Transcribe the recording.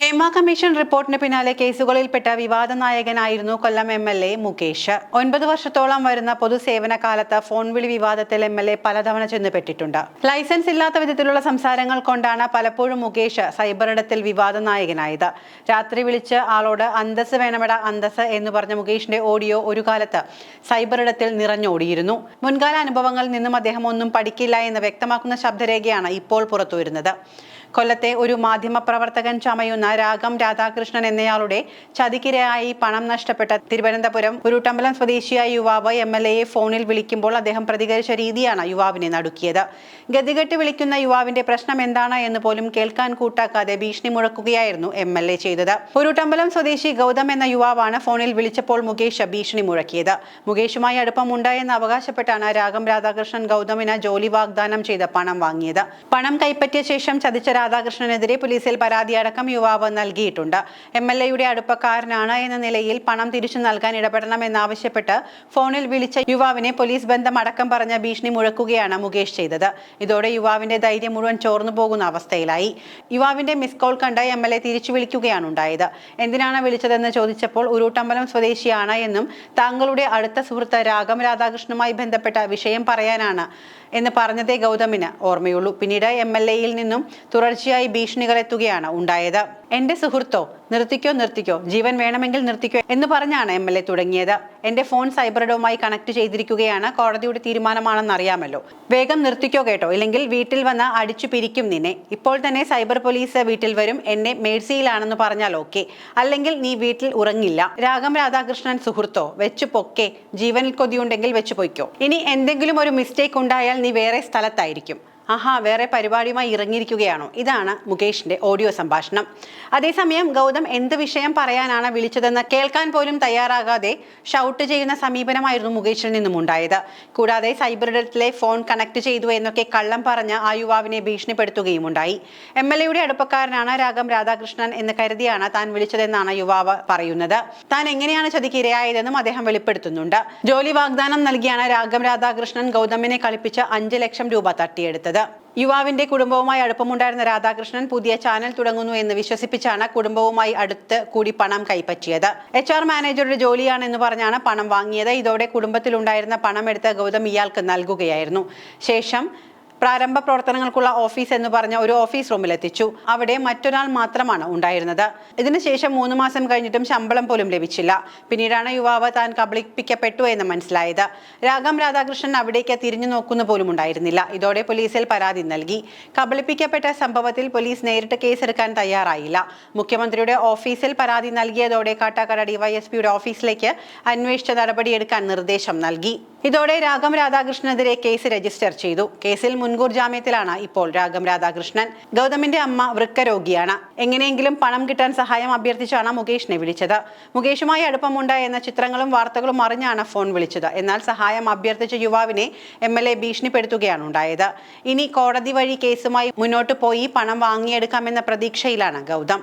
Hema commission റിപ്പോർട്ടിന് പിന്നാലെ കേസുകളിൽപ്പെട്ട വിവാദ നായകനായിരുന്നു Kollam M L A Mukesh. ഒൻപത് വർഷത്തോളം വരുന്ന പൊതുസേവന കാലത്ത് ഫോൺ വിളി വിവാദത്തിൽ എം എൽ എ പലതവണ ചെന്നുപെട്ടിട്ടുണ്ട്. ലൈസൻസ് ഇല്ലാത്ത വിധത്തിലുള്ള സംസാരങ്ങൾ കൊണ്ടാണ് പലപ്പോഴും മുകേഷ് സൈബറിടത്തിൽ വിവാദ നായകനായത് രാത്രി വിളിച്ച് ആളോട് അന്തസ് വേണമെട അന്തസ് എന്ന് പറഞ്ഞ മുകേഷിന്റെ ഓഡിയോ ഒരു കാലത്ത് സൈബറിടത്തിൽ നിറഞ്ഞോടിയിരുന്നു. മുൻകാല അനുഭവങ്ങളിൽ നിന്നും അദ്ദേഹം ഒന്നും പഠിക്കില്ല എന്ന് വ്യക്തമാക്കുന്ന ശബ്ദരേഖയാണ് ഇപ്പോൾ പുറത്തുവരുന്നത്. കൊല്ലത്തെ ഒരു മാധ്യമപ്രവർത്തകൻ ചമയുന്ന രാഗം രാധാകൃഷ്ണൻ എന്നയാളുടെ ചതിക്കിരയായി പണം നഷ്ടപ്പെട്ട തിരുവനന്തപുരം ഉരുട്ടമ്പലം സ്വദേശിയായ യുവാവ് എം എൽ എയെ ഫോണിൽ വിളിക്കുമ്പോൾ അദ്ദേഹം പ്രതികരിച്ച രീതിയാണ് യുവാവിനെ നടുക്കിയത്. ഗതികെട്ട് വിളിക്കുന്ന യുവാവിന്റെ പ്രശ്നം എന്താണ് എന്ന് പോലും കേൾക്കാൻ കൂട്ടാക്കാതെ ഭീഷണി മുഴക്കുകയായിരുന്നു എം എൽ എ ചെയ്തത്. ഉരുട്ടമ്പലം സ്വദേശി ഗൗതം എന്ന യുവാവാണ് ഫോണിൽ വിളിച്ചപ്പോൾ മുകേഷ് ഭീഷണി മുഴക്കിയത്. മുകേഷുമായി അടുപ്പമുണ്ട് എന്ന് അവകാശപ്പെട്ടാണ് രാഗം രാധാകൃഷ്ണൻ ഗൗതമിന് ജോലി വാഗ്ദാനം ചെയ്ത് പണം വാങ്ങിയത്. പണം കൈപ്പറ്റിയ ശേഷം ചതിച്ച രാധാകൃഷ്ണനെതിരെ പോലീസിൽ പരാതി അടക്കം യുവാവ് നൽകിയിട്ടുണ്ട്. എം എൽ എയുടെ അടുപ്പക്കാരനാണ് എന്ന നിലയിൽ പണം തിരിച്ചു നൽകാൻ ഇടപെടണമെന്നാവശ്യപ്പെട്ട് ഫോണിൽ വിളിച്ച യുവാവിനെ പോലീസ് ബന്ധം അടക്കം പറഞ്ഞ ഭീഷണി മുഴക്കുകയാണ് മുകേഷ് ചെയ്തത്. ഇതോടെ യുവാവിന്റെ ധൈര്യം മുഴുവൻ ചോർന്നു പോകുന്ന അവസ്ഥയിലായി. യുവാവിന്റെ മിസ് കോൾ കണ്ട് എം എൽ എ തിരിച്ചു വിളിക്കുകയാണ് ഉണ്ടായത്. എന്തിനാണ് വിളിച്ചതെന്ന് ചോദിച്ചപ്പോൾ ഉരുട്ടമ്പലം സ്വദേശിയാണ് എന്നും താങ്കളുടെ അടുത്ത സുഹൃത്ത് രാഗം രാധാകൃഷ്ണനുമായി ബന്ധപ്പെട്ട വിഷയം പറയാനാണ് എന്ന് പറഞ്ഞതേ ഗൗതമിന് ഓർമ്മയുള്ളൂ. പിന്നീട് എം എൽ എയിൽ നിന്നും തുടർച്ചയായി ഭീഷണികൾ എത്തുകയാണ് ഉണ്ടായത്. എന്റെ സുഹൃത്തോ നിർത്തിക്കോ നിർത്തിക്കോ ജീവൻ വേണമെങ്കിൽ നിർത്തിക്കോ എന്ന് പറഞ്ഞാണ് എം എൽ എ തുടങ്ങിയത്. എന്റെ ഫോൺ സൈബർഡോമായി കണക്ട് ചെയ്തിരിക്കുകയാണ് കോടതിയുടെ തീരുമാനമാണെന്ന് അറിയാമല്ലോ. വേഗം നിർത്തിക്കോ കേട്ടോ ഇല്ലെങ്കിൽ വീട്ടിൽ വന്ന് അടിച്ചു പിരിക്കും നിന്നെ. ഇപ്പോൾ തന്നെ സൈബർ പോലീസ് വീട്ടിൽ വരും എന്നെ മേഴ്സിയിലാണെന്ന് പറഞ്ഞാൽ ഓക്കെ. അല്ലെങ്കിൽ നീ വീട്ടിൽ ഉറങ്ങില്ല. രാഗം രാധാകൃഷ്ണൻ സുഹൃത്തോ വെച്ചു പൊക്കെ. ജീവനിൽ കൊതിയുണ്ടെങ്കിൽ വെച്ചു പൊയ്ക്കോ. ഇനി എന്തെങ്കിലും ഒരു മിസ്റ്റേക്ക് ഉണ്ടായാൽ നീ വേറെ സ്ഥലത്തായിരിക്കും. ആഹാ വേറെ പരിപാടിയുമായി ഇറങ്ങിയിരിക്കുകയാണോ? ഇതാണ് മുകേഷിന്റെ ഓഡിയോ സംഭാഷണം. അതേസമയം ഗൗതം എന്ത് വിഷയം പറയാനാണ് വിളിച്ചതെന്ന് കേൾക്കാൻ പോലും തയ്യാറാകാതെ ഷൗട്ട് ചെയ്യുന്ന സമീപനമായിരുന്നു മുകേഷിൽ നിന്നും ഉണ്ടായത്. കൂടാതെ സൈബറിടത്തിലെ ഫോൺ കണക്ട് ചെയ്തു എന്നൊക്കെ കള്ളം പറഞ്ഞ് ആ യുവാവിനെ ഭീഷണിപ്പെടുത്തുകയും ഉണ്ടായി. എം എൽ എയുടെ അടുപ്പക്കാരനാണ് രാഗം രാധാകൃഷ്ണൻ എന്ന് കരുതിയാണ് താൻ വിളിച്ചതെന്നാണ് യുവാവ് പറയുന്നത്. താൻ എങ്ങനെയാണ് ചതിക്ക് ഇരയായതെന്നും അദ്ദേഹം വെളിപ്പെടുത്തുന്നുണ്ട്. ജോലി വാഗ്ദാനം നൽകിയാണ് രാഗം രാധാകൃഷ്ണൻ ഗൗതമിനെ കളിപ്പിച്ച് അഞ്ച് ലക്ഷം രൂപ തട്ടിയെടുത്തത്. യുവാവിന്റെ കുടുംബവുമായി അടുപ്പമുണ്ടായിരുന്ന രാധാകൃഷ്ണൻ പുതിയ ചാനൽ തുടങ്ങുന്നു എന്ന് വിശ്വസിപ്പിച്ചാണ് കുടുംബവുമായി അടുത്ത് കൂടി പണം കൈപ്പറ്റിയത്. എച്ച് ആർ മാനേജറുടെ ജോലിയാണെന്ന് പറഞ്ഞാണ് പണം വാങ്ങിയത്. ഇതോടെ കുടുംബത്തിലുണ്ടായിരുന്ന പണം എടുത്ത് ഗൗതം ഇയാൾക്ക് നൽകുകയായിരുന്നു. ശേഷം പ്രാരംഭ പ്രവർത്തനങ്ങൾക്കുള്ള ഓഫീസ് എന്ന് പറഞ്ഞ ഒരു ഓഫീസ് റൂമിൽ എത്തിച്ചു അവിടെ മറ്റൊരാൾ മാത്രമാണ് ഉണ്ടായിരുന്നത്. ഇതിനുശേഷം മൂന്ന് മാസം കഴിഞ്ഞിട്ടും ശമ്പളം പോലും ലഭിച്ചില്ല. പിന്നീടാണ് യുവാവ് താൻ കബളിപ്പിക്കപ്പെട്ടു എന്ന് മനസ്സിലായത്. രാഗം രാധാകൃഷ്ണൻ അവിടേക്ക് തിരിഞ്ഞു നോക്കുന്ന പോലും ഉണ്ടായിരുന്നില്ല. ഇതോടെ പോലീസിൽ പരാതി നൽകി. കബളിപ്പിക്കപ്പെട്ട സംഭവത്തിൽ പോലീസ് നേരിട്ട് കേസെടുക്കാൻ തയ്യാറായില്ല. മുഖ്യമന്ത്രിയുടെ ഓഫീസിൽ പരാതി നൽകിയതോടെ കാട്ടാക്കട ഡിവൈഎസ്പിയുടെ ഓഫീസിലേക്ക് അന്വേഷിച്ച നടപടിയെടുക്കാൻ നിർദ്ദേശം നൽകി. ഇതോടെ രാഗം രാധാകൃഷ്ണനെതിരെ കേസ് രജിസ്റ്റർ ചെയ്തു. കേസിൽ മുൻകൂർ ജാമ്യത്തിലാണ് ഇപ്പോൾ രാഗം രാധാകൃഷ്ണൻ. ഗൗതമിന്റെ അമ്മ വൃക്കരോഗിയാണ്. എങ്ങനെയെങ്കിലും പണം കിട്ടാൻ സഹായം അഭ്യർത്ഥിച്ചാണ് മുകേഷിനെ വിളിച്ചത്. മുകേഷുമായി അടുപ്പമുണ്ട് എന്ന ചിത്രങ്ങളും വാർത്തകളും അറിഞ്ഞാണ് ഫോൺ വിളിച്ചത്. എന്നാൽ സഹായം അഭ്യർത്ഥിച്ച യുവാവിനെ എം എൽ എ ഭീഷണിപ്പെടുത്തുകയാണ് ഉണ്ടായത്. ഇനി കോടതി വഴി കേസുമായി മുന്നോട്ട് പോയി പണം വാങ്ങിയെടുക്കാമെന്ന പ്രതീക്ഷയിലാണ് ഗൗതം.